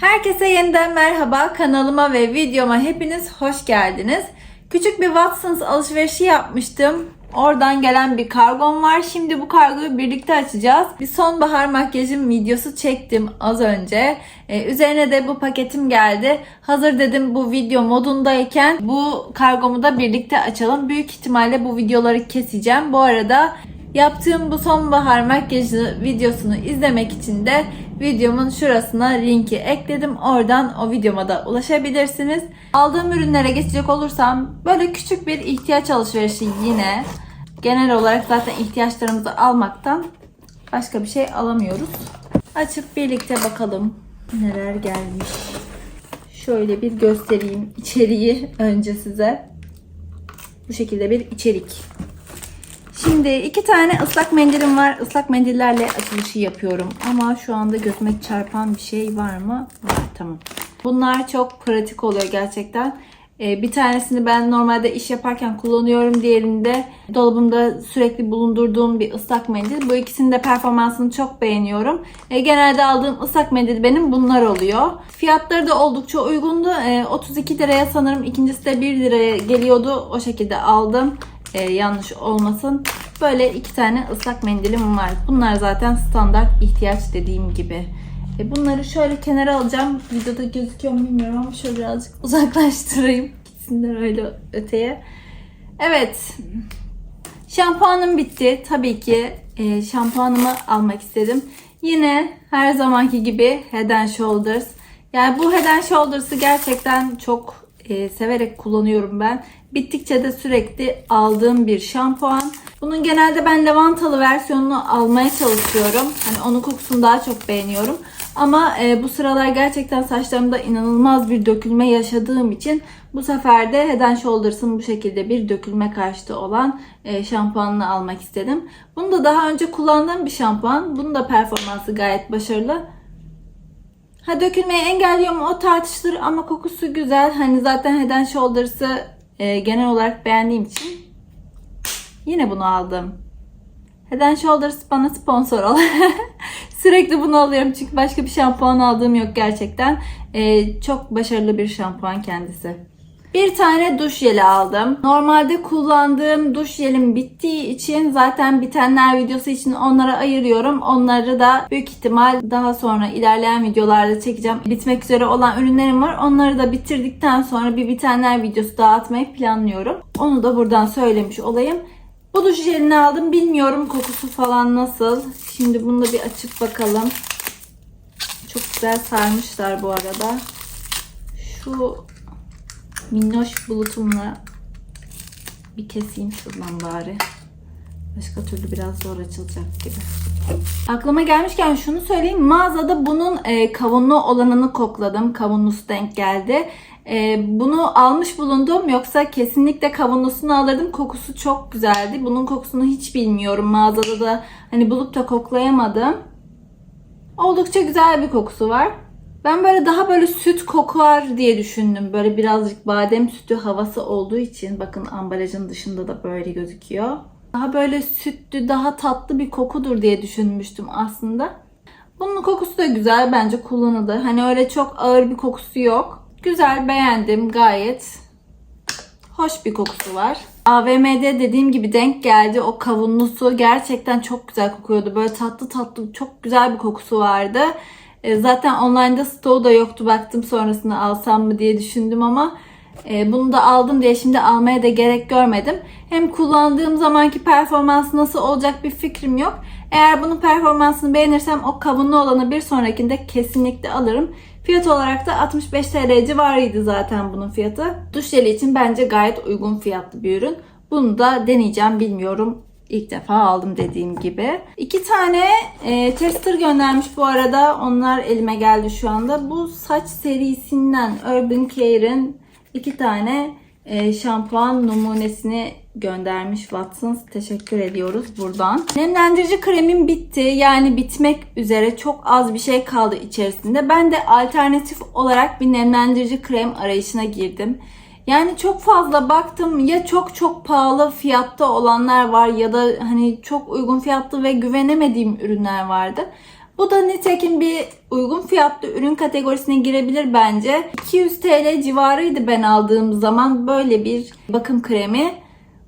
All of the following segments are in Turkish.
Herkese yeniden merhaba. Kanalıma ve videoma hepiniz hoş geldiniz. Küçük bir Watsons alışverişi yapmıştım. Oradan gelen bir kargom var. Şimdi bu kargoyu birlikte açacağız. Bir sonbahar makyajım videosu çektim az önce. Ee, üzerine de bu paketim geldi. Hazır dedim bu video modundayken bu kargomu da birlikte açalım. Büyük ihtimalle bu videoları keseceğim. Bu arada Yaptığım bu sonbahar makyajı videosunu izlemek için de videomun şurasına linki ekledim. Oradan o videoma da ulaşabilirsiniz. Aldığım ürünlere geçecek olursam böyle küçük bir ihtiyaç alışverişi yine. Genel olarak zaten ihtiyaçlarımızı almaktan başka bir şey alamıyoruz. Açıp birlikte bakalım neler gelmiş. Şöyle bir göstereyim içeriği önce size. Bu şekilde bir içerik. Şimdi iki tane ıslak mendilim var. Islak mendillerle açılışı yapıyorum. Ama şu anda gözüme çarpan bir şey var mı? Var tamam. Bunlar çok pratik oluyor gerçekten. Ee, bir tanesini ben normalde iş yaparken kullanıyorum. Diğerini de dolabımda sürekli bulundurduğum bir ıslak mendil. Bu ikisinin de performansını çok beğeniyorum. Ee, genelde aldığım ıslak mendil benim bunlar oluyor. Fiyatları da oldukça uygundu. Ee, 32 liraya sanırım ikincisi de 1 liraya geliyordu. O şekilde aldım e, yanlış olmasın. Böyle iki tane ıslak mendilim var. Bunlar zaten standart ihtiyaç dediğim gibi. E, bunları şöyle kenara alacağım. Videoda gözüküyor mu bilmiyorum ama şöyle birazcık uzaklaştırayım. Gitsinler öyle öteye. Evet. Şampuanım bitti. Tabii ki e, şampuanımı almak istedim. Yine her zamanki gibi Head Shoulders. Yani bu Head and Shoulders'ı gerçekten çok e, severek kullanıyorum ben. Bittikçe de sürekli aldığım bir şampuan. Bunun genelde ben lavantalı versiyonunu almaya çalışıyorum. Hani onun kokusunu daha çok beğeniyorum. Ama e, bu sıralar gerçekten saçlarımda inanılmaz bir dökülme yaşadığım için bu sefer de Head Shoulders'ın bu şekilde bir dökülme karşıtı olan e, şampuanını almak istedim. Bunu da daha önce kullandığım bir şampuan. Bunun da performansı gayet başarılı. Ha dökülmeyi engelliyor mu o tartışılır ama kokusu güzel. Hani zaten Head Shoulders'ı e, genel olarak beğendiğim için yine bunu aldım. Head Shoulders bana sponsor ol. Sürekli bunu alıyorum çünkü başka bir şampuan aldığım yok gerçekten. E, çok başarılı bir şampuan kendisi. Bir tane duş jeli aldım. Normalde kullandığım duş jelim bittiği için zaten bitenler videosu için onlara ayırıyorum. Onları da büyük ihtimal daha sonra ilerleyen videolarda çekeceğim. Bitmek üzere olan ürünlerim var. Onları da bitirdikten sonra bir bitenler videosu dağıtmayı planlıyorum. Onu da buradan söylemiş olayım. Bu duş jelini aldım. Bilmiyorum kokusu falan nasıl. Şimdi bunu da bir açıp bakalım. Çok güzel sarmışlar bu arada. Şu minnoş bulutumla bir keseyim şuradan bari. Başka türlü biraz zor açılacak gibi. Aklıma gelmişken şunu söyleyeyim. Mağazada bunun e, kavunlu olanını kokladım. Kavunlusu denk geldi. E, bunu almış bulundum. Yoksa kesinlikle kavunlusunu alırdım. Kokusu çok güzeldi. Bunun kokusunu hiç bilmiyorum. Mağazada da hani bulup da koklayamadım. Oldukça güzel bir kokusu var. Ben böyle daha böyle süt kokar diye düşündüm. Böyle birazcık badem sütü havası olduğu için bakın ambalajın dışında da böyle gözüküyor. Daha böyle sütlü, daha tatlı bir kokudur diye düşünmüştüm aslında. Bunun kokusu da güzel bence kullanılır. Hani öyle çok ağır bir kokusu yok. Güzel beğendim gayet. Hoş bir kokusu var. AVM'de dediğim gibi denk geldi. O kavunlusu gerçekten çok güzel kokuyordu. Böyle tatlı tatlı çok güzel bir kokusu vardı. E, zaten online'da stoğu da yoktu. Baktım sonrasında alsam mı diye düşündüm ama e, bunu da aldım diye şimdi almaya da gerek görmedim. Hem kullandığım zamanki performans nasıl olacak bir fikrim yok. Eğer bunun performansını beğenirsem o kavunlu olanı bir sonrakinde kesinlikle alırım. Fiyat olarak da 65 TL civarıydı zaten bunun fiyatı. Duş jeli için bence gayet uygun fiyatlı bir ürün. Bunu da deneyeceğim bilmiyorum. İlk defa aldım dediğim gibi. İki tane e, tester göndermiş bu arada. Onlar elime geldi şu anda. Bu saç serisinden Urban Care'in iki tane e, şampuan numunesini göndermiş Watsons. Teşekkür ediyoruz buradan. Nemlendirici kremim bitti. Yani bitmek üzere çok az bir şey kaldı içerisinde. Ben de alternatif olarak bir nemlendirici krem arayışına girdim. Yani çok fazla baktım ya çok çok pahalı fiyatta olanlar var ya da hani çok uygun fiyatlı ve güvenemediğim ürünler vardı. Bu da nitekim bir uygun fiyatlı ürün kategorisine girebilir bence. 200 TL civarıydı ben aldığım zaman böyle bir bakım kremi.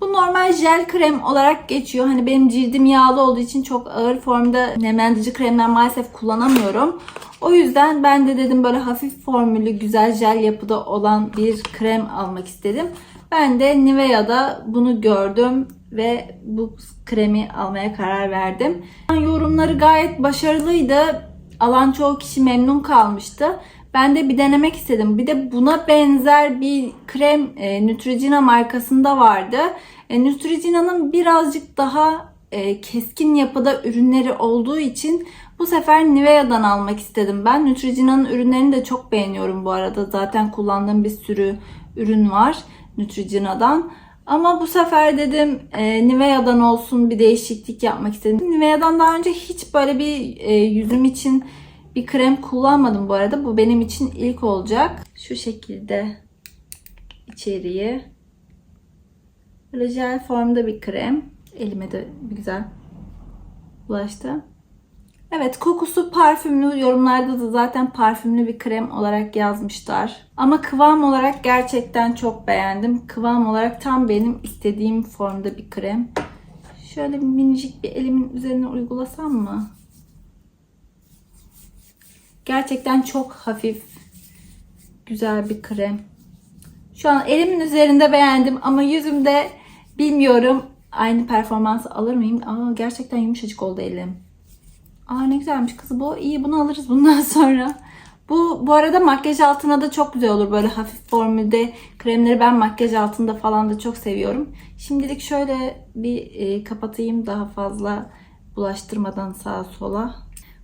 Bu normal jel krem olarak geçiyor. Hani benim cildim yağlı olduğu için çok ağır formda nemlendirici kremler maalesef kullanamıyorum. O yüzden ben de dedim böyle hafif formülü güzel jel yapıda olan bir krem almak istedim. Ben de Nivea'da bunu gördüm ve bu kremi almaya karar verdim. Yorumları gayet başarılıydı. Alan çoğu kişi memnun kalmıştı. Ben de bir denemek istedim. Bir de buna benzer bir krem e, Neutrogena markasında vardı. E, Neutrogena'nın birazcık daha e, keskin yapıda ürünleri olduğu için bu sefer Nivea'dan almak istedim ben. Neutrogena'nın ürünlerini de çok beğeniyorum bu arada. Zaten kullandığım bir sürü ürün var Neutrogena'dan. Ama bu sefer dedim e, Nivea'dan olsun bir değişiklik yapmak istedim. Nivea'dan daha önce hiç böyle bir e, yüzüm için bir krem kullanmadım bu arada. Bu benim için ilk olacak. Şu şekilde içeriği. Böyle jel formda bir krem. Elime de güzel bulaştı. Evet kokusu parfümlü. Yorumlarda da zaten parfümlü bir krem olarak yazmışlar. Ama kıvam olarak gerçekten çok beğendim. Kıvam olarak tam benim istediğim formda bir krem. Şöyle minicik bir elimin üzerine uygulasam mı? Gerçekten çok hafif, güzel bir krem. Şu an elimin üzerinde beğendim ama yüzümde bilmiyorum aynı performansı alır mıyım? Aa, gerçekten yumuşacık oldu elim. Aa ne güzelmiş kızı bu. İyi bunu alırız bundan sonra. Bu bu arada makyaj altına da çok güzel olur. Böyle hafif formülde kremleri ben makyaj altında falan da çok seviyorum. Şimdilik şöyle bir e, kapatayım daha fazla bulaştırmadan sağa sola.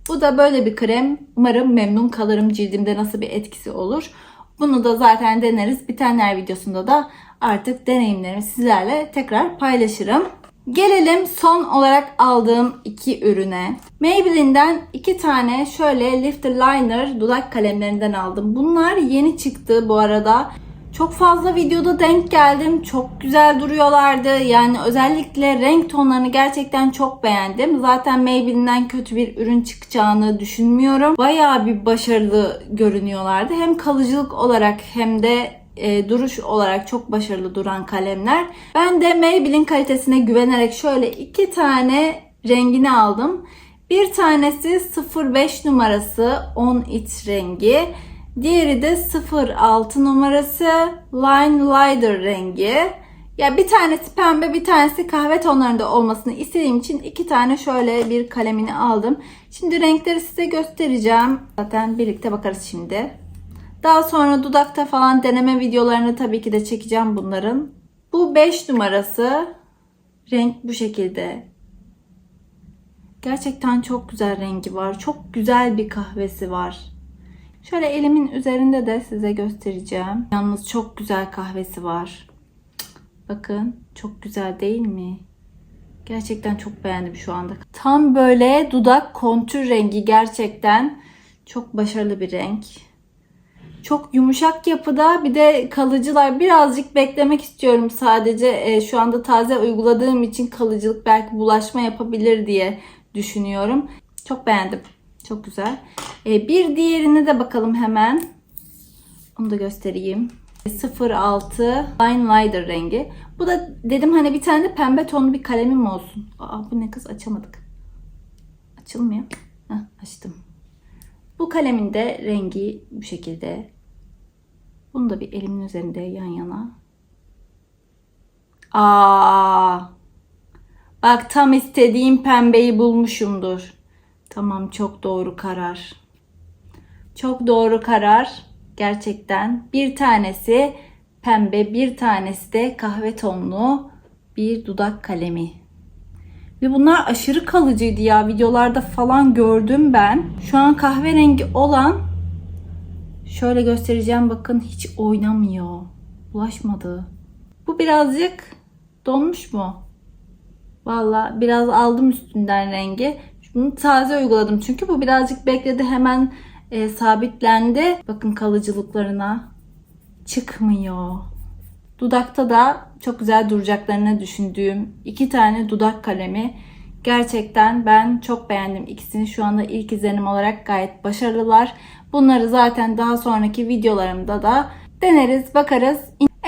Bu da böyle bir krem. Umarım memnun kalırım cildimde nasıl bir etkisi olur. Bunu da zaten deneriz. Bitenler videosunda da artık deneyimlerimi sizlerle tekrar paylaşırım. Gelelim son olarak aldığım iki ürüne. Maybelline'den iki tane şöyle lifter liner dudak kalemlerinden aldım. Bunlar yeni çıktı bu arada. Çok fazla videoda denk geldim. Çok güzel duruyorlardı. Yani özellikle renk tonlarını gerçekten çok beğendim. Zaten Maybelline'den kötü bir ürün çıkacağını düşünmüyorum. Bayağı bir başarılı görünüyorlardı. Hem kalıcılık olarak hem de e, duruş olarak çok başarılı duran kalemler. Ben de Maybelline kalitesine güvenerek şöyle iki tane rengini aldım. Bir tanesi 05 numarası 10 iç rengi. Diğeri de 06 numarası Line Lighter rengi. Ya bir tanesi pembe bir tanesi kahve tonlarında olmasını istediğim için iki tane şöyle bir kalemini aldım. Şimdi renkleri size göstereceğim. Zaten birlikte bakarız şimdi. Daha sonra dudakta falan deneme videolarını tabii ki de çekeceğim bunların. Bu 5 numarası. Renk bu şekilde. Gerçekten çok güzel rengi var. Çok güzel bir kahvesi var. Şöyle elimin üzerinde de size göstereceğim. Yalnız çok güzel kahvesi var. Bakın çok güzel değil mi? Gerçekten çok beğendim şu anda. Tam böyle dudak kontür rengi gerçekten çok başarılı bir renk. Çok yumuşak yapıda bir de kalıcılar birazcık beklemek istiyorum sadece. E, şu anda taze uyguladığım için kalıcılık belki bulaşma yapabilir diye düşünüyorum. Çok beğendim. Çok güzel. E, bir diğerini de bakalım hemen. Onu da göstereyim. 06 Line Lighter rengi. Bu da dedim hani bir tane de pembe tonlu bir kalemim olsun. Aa bu ne kız açamadık. Açılmıyor. Heh, açtım. Bu kalemin de rengi bu şekilde. Bunu da bir elimin üzerinde yan yana. Aa! Bak tam istediğim pembeyi bulmuşumdur. Tamam çok doğru karar. Çok doğru karar. Gerçekten. Bir tanesi pembe, bir tanesi de kahve tonlu bir dudak kalemi. Ve bunlar aşırı kalıcıydı ya. Videolarda falan gördüm ben. Şu an kahverengi olan şöyle göstereceğim. Bakın hiç oynamıyor. Bulaşmadı. Bu birazcık donmuş mu? Valla biraz aldım üstünden rengi. Bunu taze uyguladım çünkü bu birazcık bekledi hemen e, sabitlendi. Bakın kalıcılıklarına çıkmıyor. Dudakta da çok güzel duracaklarını düşündüğüm iki tane dudak kalemi. Gerçekten ben çok beğendim ikisini. Şu anda ilk izlenim olarak gayet başarılılar. Bunları zaten daha sonraki videolarımda da deneriz, bakarız.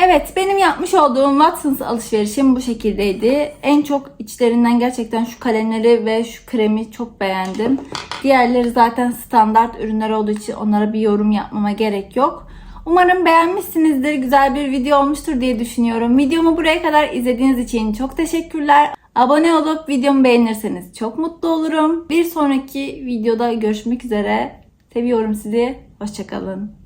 Evet benim yapmış olduğum Watsons alışverişim bu şekildeydi. En çok içlerinden gerçekten şu kalemleri ve şu kremi çok beğendim. Diğerleri zaten standart ürünler olduğu için onlara bir yorum yapmama gerek yok. Umarım beğenmişsinizdir. Güzel bir video olmuştur diye düşünüyorum. Videomu buraya kadar izlediğiniz için çok teşekkürler. Abone olup videomu beğenirseniz çok mutlu olurum. Bir sonraki videoda görüşmek üzere. Seviyorum sizi. Hoşçakalın.